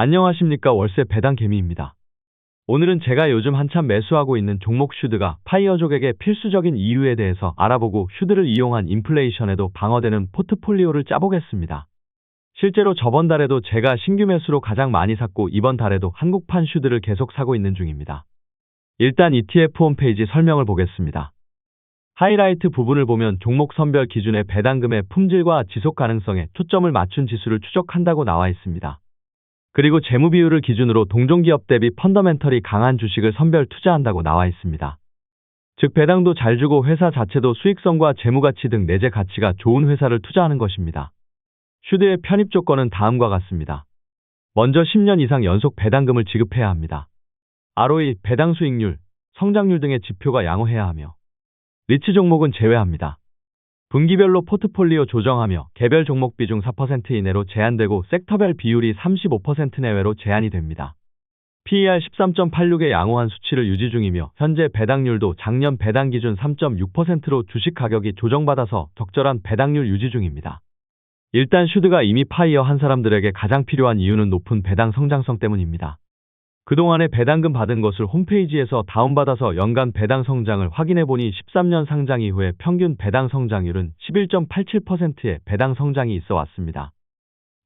안녕하십니까 월세 배당 개미입니다. 오늘은 제가 요즘 한참 매수하고 있는 종목 슈드가 파이어족에게 필수적인 이유에 대해서 알아보고 슈드를 이용한 인플레이션에도 방어되는 포트폴리오를 짜보겠습니다. 실제로 저번 달에도 제가 신규 매수로 가장 많이 샀고 이번 달에도 한국판 슈드를 계속 사고 있는 중입니다. 일단 ETF 홈페이지 설명을 보겠습니다. 하이라이트 부분을 보면 종목 선별 기준의 배당금의 품질과 지속 가능성에 초점을 맞춘 지수를 추적한다고 나와 있습니다. 그리고 재무 비율을 기준으로 동종기업 대비 펀더멘털이 강한 주식을 선별 투자한다고 나와 있습니다. 즉 배당도 잘 주고 회사 자체도 수익성과 재무가치 등 내재 가치가 좋은 회사를 투자하는 것입니다. 슈드의 편입 조건은 다음과 같습니다. 먼저 10년 이상 연속 배당금을 지급해야 합니다. ROE, 배당 수익률, 성장률 등의 지표가 양호해야 하며 리츠 종목은 제외합니다. 분기별로 포트폴리오 조정하며 개별 종목 비중 4% 이내로 제한되고 섹터별 비율이 35% 내외로 제한이 됩니다. PER 13.86의 양호한 수치를 유지 중이며 현재 배당률도 작년 배당 기준 3.6%로 주식 가격이 조정받아서 적절한 배당률 유지 중입니다. 일단 슈드가 이미 파이어 한 사람들에게 가장 필요한 이유는 높은 배당 성장성 때문입니다. 그동안에 배당금 받은 것을 홈페이지에서 다운받아서 연간 배당 성장을 확인해보니 13년 상장 이후에 평균 배당 성장률은 11.87%의 배당 성장이 있어 왔습니다.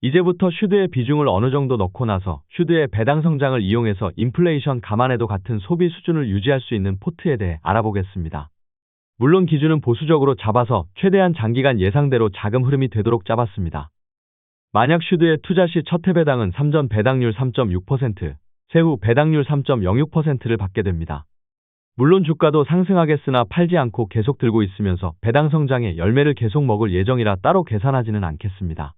이제부터 슈드의 비중을 어느 정도 넣고 나서 슈드의 배당 성장을 이용해서 인플레이션 감안해도 같은 소비 수준을 유지할 수 있는 포트에 대해 알아보겠습니다. 물론 기준은 보수적으로 잡아서 최대한 장기간 예상대로 자금 흐름이 되도록 잡았습니다. 만약 슈드의 투자 시 첫 해 배당은 3전 배당률 3.6%, 세후 배당률 3.06%를 받게 됩니다. 물론 주가도 상승하겠으나 팔지 않고 계속 들고 있으면서 배당 성장의 열매를 계속 먹을 예정이라 따로 계산하지는 않겠습니다.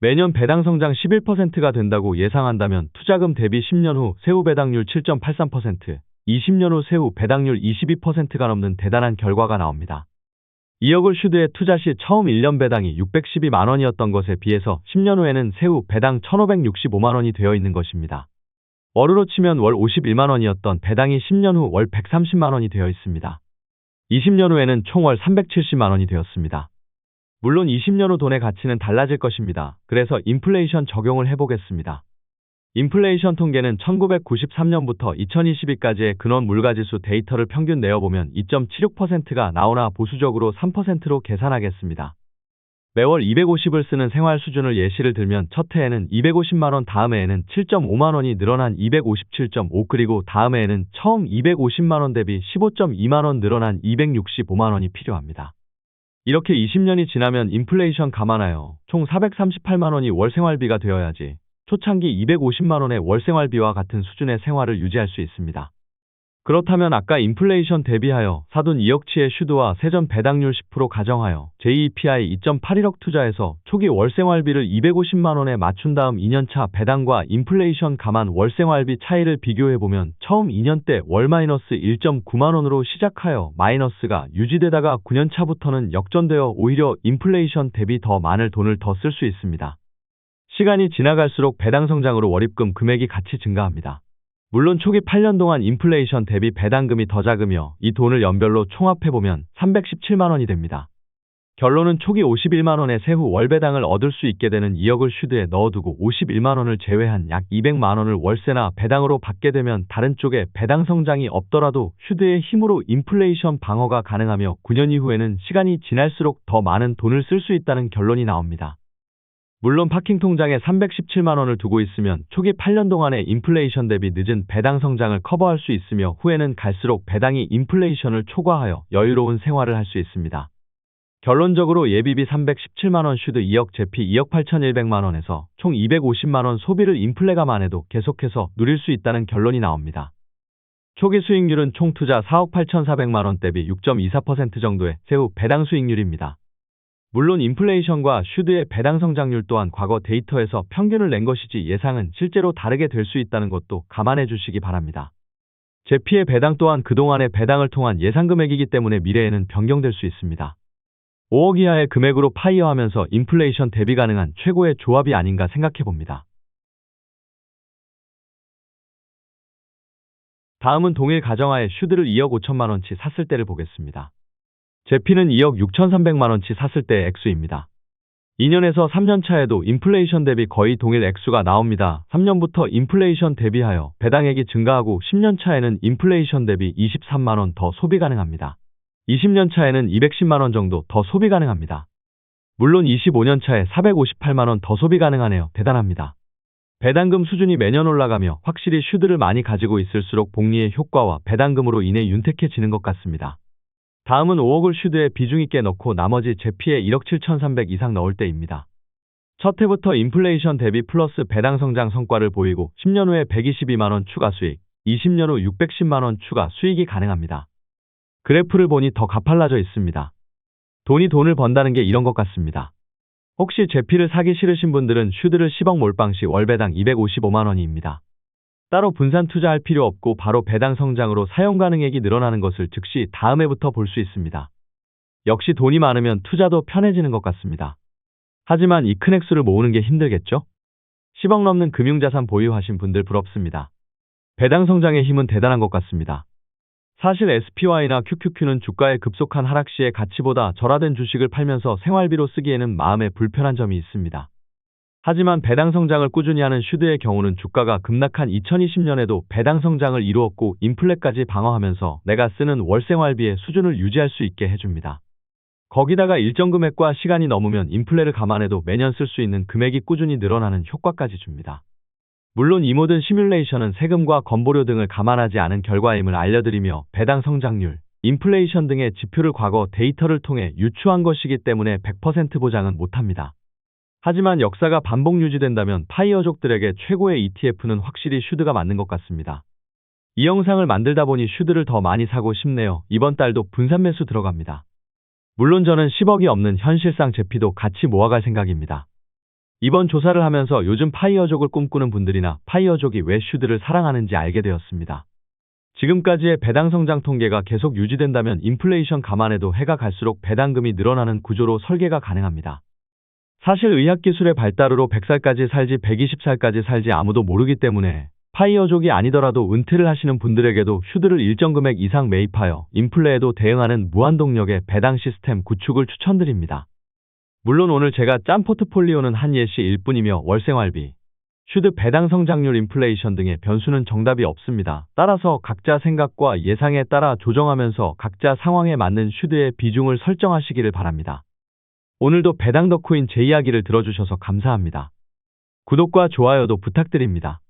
매년 배당 성장 11%가 된다고 예상한다면 투자금 대비 10년 후 세후 배당률 7.83%, 20년 후 세후 배당률 22%가 넘는 대단한 결과가 나옵니다. 2억을 슈드에 투자 시 처음 1년 배당이 612만 원이었던 것에 비해서 10년 후에는 세후 배당 1,565만 원이 되어 있는 것입니다. 월으로 치면 월 51만 원이었던 배당이 10년 후 월 130만 원이 되어 있습니다. 20년 후에는 총 월 370만 원이 되었습니다. 물론 20년 후 돈의 가치는 달라질 것입니다. 그래서 인플레이션 적용을 해보겠습니다. 인플레이션 통계는 1993년부터 2022까지의 근원 물가지수 데이터를 평균 내어보면 2.76%가 나오나 보수적으로 3%로 계산하겠습니다. 매월 250을 쓰는 생활 수준을 예시를 들면 첫 해에는 250만 원 다음 해에는 7.5만 원이 늘어난 257.5 그리고 다음 해에는 처음 250만 원 대비 15.2만 원 늘어난 265만 원이 필요합니다. 이렇게 20년이 지나면 인플레이션 감안하여 총 438만 원이 월 생활비가 되어야지 초창기 250만 원의 월 생활비와 같은 수준의 생활을 유지할 수 있습니다. 그렇다면 아까 인플레이션 대비하여 사돈 2억치의 슈드와 세전 배당률 10% 가정하여 JEPI 2.81억 투자해서 초기 월생활비를 250만원에 맞춘 다음 2년차 배당과 인플레이션 감안 월생활비 차이를 비교해보면 처음 2년 때 월 마이너스 1.9만원으로 시작하여 마이너스가 유지되다가 9년차부터는 역전되어 오히려 인플레이션 대비 더 많은 돈을 더 쓸 수 있습니다. 시간이 지나갈수록 배당 성장으로 월입금 금액이 같이 증가합니다. 물론 초기 8년 동안 인플레이션 대비 배당금이 더 작으며 이 돈을 연별로 총합해보면 317만 원이 됩니다. 결론은 초기 51만 원의 세후 월배당을 얻을 수 있게 되는 2억을 슈드에 넣어두고 51만 원을 제외한 약 200만 원을 월세나 배당으로 받게 되면 다른 쪽에 배당 성장이 없더라도 슈드의 힘으로 인플레이션 방어가 가능하며 9년 이후에는 시간이 지날수록 더 많은 돈을 쓸 수 있다는 결론이 나옵니다. 물론 파킹 통장에 317만 원을 두고 있으면 초기 8년 동안의 인플레이션 대비 늦은 배당 성장을 커버할 수 있으며 후에는 갈수록 배당이 인플레이션을 초과하여 여유로운 생활을 할 수 있습니다. 결론적으로 예비비 317만 원 슈드 2억 제피 2억 8,100만 원에서 총 250만 원 소비를 인플레가만 해도 계속해서 누릴 수 있다는 결론이 나옵니다. 초기 수익률은 총 투자 4억 8,400만 원 대비 6.24% 정도의 세후 배당 수익률입니다. 물론 인플레이션과 슈드의 배당 성장률 또한 과거 데이터에서 평균을 낸 것이지 예상은 실제로 다르게 될 수 있다는 것도 감안해 주시기 바랍니다. 제피의 배당 또한 그동안의 배당을 통한 예상 금액이기 때문에 미래에는 변경될 수 있습니다. 5억 이하의 금액으로 파이어하면서 인플레이션 대비 가능한 최고의 조합이 아닌가 생각해 봅니다. 다음은 동일 가정하에 슈드를 2억 5천만 원치 샀을 때를 보겠습니다. 제피는 2억 6,300만 원치 샀을 때의 액수입니다. 2년에서 3년 차에도 인플레이션 대비 거의 동일 액수가 나옵니다. 3년부터 인플레이션 대비하여 배당액이 증가하고 10년 차에는 인플레이션 대비 23만 원 더 소비 가능합니다. 20년 차에는 210만 원 정도 더 소비 가능합니다. 물론 25년 차에 458만 원 더 소비 가능하네요. 대단합니다. 배당금 수준이 매년 올라가며 확실히 슈드를 많이 가지고 있을수록 복리의 효과와 배당금으로 인해 윤택해지는 것 같습니다. 다음은 5억을 슈드에 비중 있게 넣고 나머지 제피에 1억 7,300 이상 넣을 때입니다. 첫 해부터 인플레이션 대비 플러스 배당 성장 성과를 보이고 10년 후에 122만원 추가 수익, 20년 후 610만원 추가 수익이 가능합니다. 그래프를 보니 더 가팔라져 있습니다. 돈이 돈을 번다는 게 이런 것 같습니다. 혹시 제피를 사기 싫으신 분들은 슈드를 10억 몰빵 시 월배당 255만원입니다. 따로 분산 투자할 필요 없고 바로 배당 성장으로 사용 가능액이 늘어나는 것을 즉시 다음 해부터 볼 수 있습니다. 역시 돈이 많으면 투자도 편해지는 것 같습니다. 하지만 이 큰 액수를 모으는 게 힘들겠죠? 10억 넘는 금융자산 보유하신 분들 부럽습니다. 배당 성장의 힘은 대단한 것 같습니다. 사실 SPY나 QQQ는 주가의 급속한 하락 시에 가치보다 절하된 주식을 팔면서 생활비로 쓰기에는 마음에 불편한 점이 있습니다. 하지만 배당 성장을 꾸준히 하는 슈드의 경우는 주가가 급락한 2020년에도 배당 성장을 이루었고 인플레까지 방어하면서 내가 쓰는 월 생활비의 수준을 유지할 수 있게 해줍니다. 거기다가 일정 금액과 시간이 넘으면 인플레를 감안해도 매년 쓸 수 있는 금액이 꾸준히 늘어나는 효과까지 줍니다. 물론 이 모든 시뮬레이션은 세금과 건보료 등을 감안하지 않은 결과임을 알려드리며 배당 성장률, 인플레이션 등의 지표를 과거 데이터를 통해 유추한 것이기 때문에 100% 보장은 못합니다. 하지만 역사가 반복 유지된다면 파이어족들에게 최고의 ETF는 확실히 슈드가 맞는 것 같습니다. 이 영상을 만들다 보니 슈드를 더 많이 사고 싶네요. 이번 달도 분산 매수 들어갑니다. 물론 저는 10억이 없는 현실상 제피도 같이 모아갈 생각입니다. 이번 조사를 하면서 요즘 파이어족을 꿈꾸는 분들이나 파이어족이 왜 슈드를 사랑하는지 알게 되었습니다. 지금까지의 배당 성장 통계가 계속 유지된다면 인플레이션 감안해도 해가 갈수록 배당금이 늘어나는 구조로 설계가 가능합니다. 사실 의학기술의 발달으로 100살까지 살지 120살까지 살지 아무도 모르기 때문에 파이어족이 아니더라도 은퇴를 하시는 분들에게도 슈드를 일정 금액 이상 매입하여 인플레에도 대응하는 무한동력의 배당 시스템 구축을 추천드립니다. 물론 오늘 제가 짠 포트폴리오는 한 예시 일 뿐이며 월생활비, 슈드 배당 성장률 인플레이션 등의 변수는 정답이 없습니다. 따라서 각자 생각과 예상에 따라 조정하면서 각자 상황에 맞는 슈드의 비중을 설정하시기를 바랍니다. 오늘도 배당 덕후인 제 이야기를 들어주셔서 감사합니다. 구독과 좋아요도 부탁드립니다.